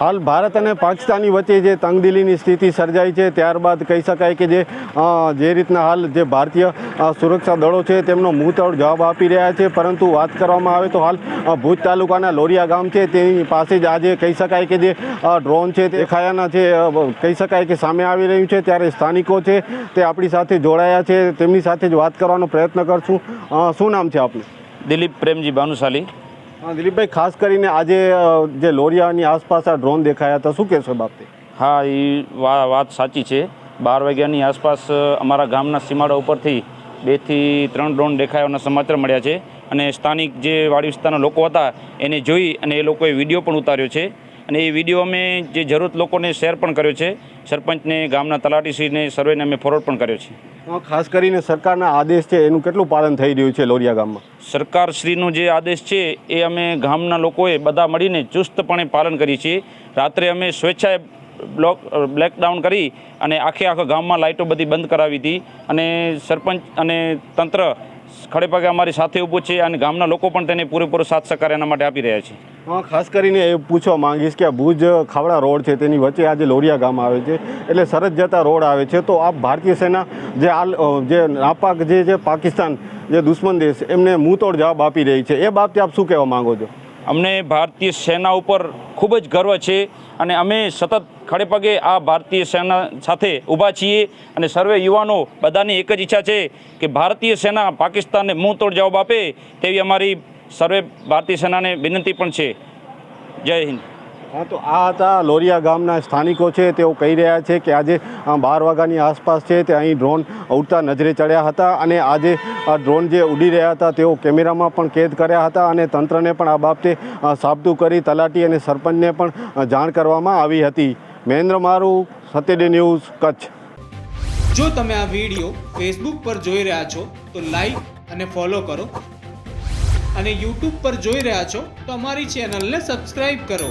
હાલ ભારત અને પાકિસ્તાનની વચ્ચે જે તંગદિલીની સ્થિતિ સર્જાઈ છે, ત્યારબાદ કહી શકાય કે જે જે રીતના હાલ જે ભારતીય સુરક્ષા દળો છે તેમનો મુંહતોડ જવાબ આપી રહ્યા છે. પરંતુ વાત કરવામાં આવે તો હાલ ભુજ તાલુકાના લોરિયા ગામ છે, તેની પાસે જ આજે કહી શકાય કે જે ડ્રોન છે તે દેખાયાના છે. કહી શકાય કે સામે આવી રહ્યું છે, ત્યારે સ્થાનિકો છે તે આપણી સાથે જોડાયા છે. તેમની સાથે જ વાત કરવાનો પ્રયત્ન કરશું. શું નામ છે આપનું? દિલીપ પ્રેમજી ભાનુશાલી. દિલીપભાઈ, ખાસ કરીને આજે જે લોરિયાની આસપાસ આ ડ્રોન દેખાયા હતા, શું કહેશો બાબતે? હા એ વાત સાચી છે. બાર વાગ્યાની આસપાસ અમારા ગામના સીમાડા ઉપરથી બેથી ત્રણ ડ્રોન દેખાયાના સમાચાર મળ્યા છે. અને સ્થાનિક જે વાડી વિસ્તારના લોકો હતા, એને જોઈ અને એ લોકોએ વીડિયો પણ ઉતાર્યો છે. અને એ વીડિયો અમે જે જરૂરત લોકોને શેર પણ કર્યો છે સરપંચને ગામના તલાટીશ્રીને સર્વેને અમે ફોરવર્ડ પણ કર્યો છે. ખાસ કરીને સરકારના આદેશ છે એનું કેટલું પાલન થઈ રહ્યું છે લોરિયા ગામમાં? સરકારશ્રીનો જે આદેશ છે એ અમે ગામના લોકોએ બધા મળીને ચુસ્તપણે પાલન કરીએ છીએ રાત્રે અમે સ્વેચ્છાએ બ્લોક બ્લેકડાઉન કરી અને આખે આખા ગામમાં લાઇટો બધી બંધ કરાવી હતી. અને સરપંચ અને તંત્ર ખડે પગે અમારી સાથે ઊભું છે અને ગામના લોકો પણ તેને પૂરેપૂરો સાથ સહકાર એના માટે આપી રહ્યા છે. ખાસ કરીને એ પૂછવા માંગીશ કે આ ભુજ ખાવડા રોડ છે, તેની વચ્ચે આજે લોરિયા ગામ આવે છે, એટલે સરહદ જતા રોડ આવે છે, તો આ ભારતીય સેના જે આ જે નાપાક જે પાકિસ્તાન જે દુશ્મન દેશ, એમને મુંતોડ જવાબ આપી રહી છે. એ બાબતે આપ શું કહેવા માંગો છો? અમને ભારતીય સેના ઉપર ખૂબ જ ગર્વ છે અને અમે સતત ખડેપગે આ ભારતીય સેના સાથે ઊભા છીએ અને સર્વે યુવાનો બધાની એક જ ઈચ્છા છે કે ભારતીય સેના પાકિસ્તાનને મુંહતોડ જવાબ આપે તેવી અમારી સર્વે ભારતીય સેનાને વિનંતી પણ છે. જય હિન્દ. હા, તો આ હતા લોરિયા ગામના સ્થાનિકો છે, તેઓ કહી રહ્યા છે કે આજે બાર વાગ્યાની આસપાસ છે, તે અહીં ડ્રોન ઉડતા નજરે ચડ્યા હતા અને આજે ડ્રોન જે ઉડી રહ્યા હતા, તેઓ કેમેરામાં પણ કેદ કર્યા હતા અને તંત્રને પણ આ બાબતે સાબદું કરી તલાટી અને સરપંચને પણ જાણ કરવામાં આવી હતી. મહેન્દ્ર મારું સત્યડે ન્યૂઝ, કચ્છ. જો તમે આ વીડિયો ફેસબુક પર જોઈ રહ્યા છો, તો લાઈક અને ફોલો કરો. અને યુટ્યુબ પર જોઈ રહ્યા છો, તો અમારી ચેનલને સબસ્ક્રાઈબ કરો.